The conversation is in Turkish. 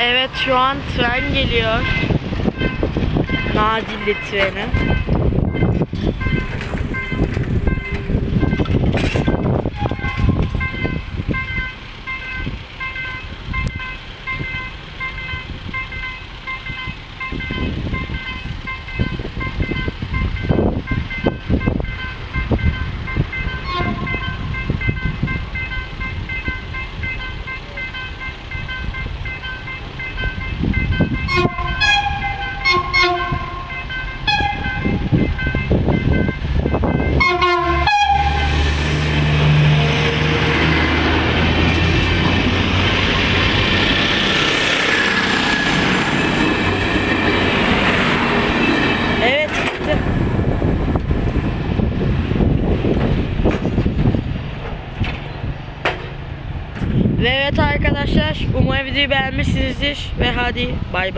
Evet şu an tren geliyor. Nadilli treni. Evet gitti. Ve evet arkadaşlar umarım videoyu beğenmişsinizdir ve hadi bay bay.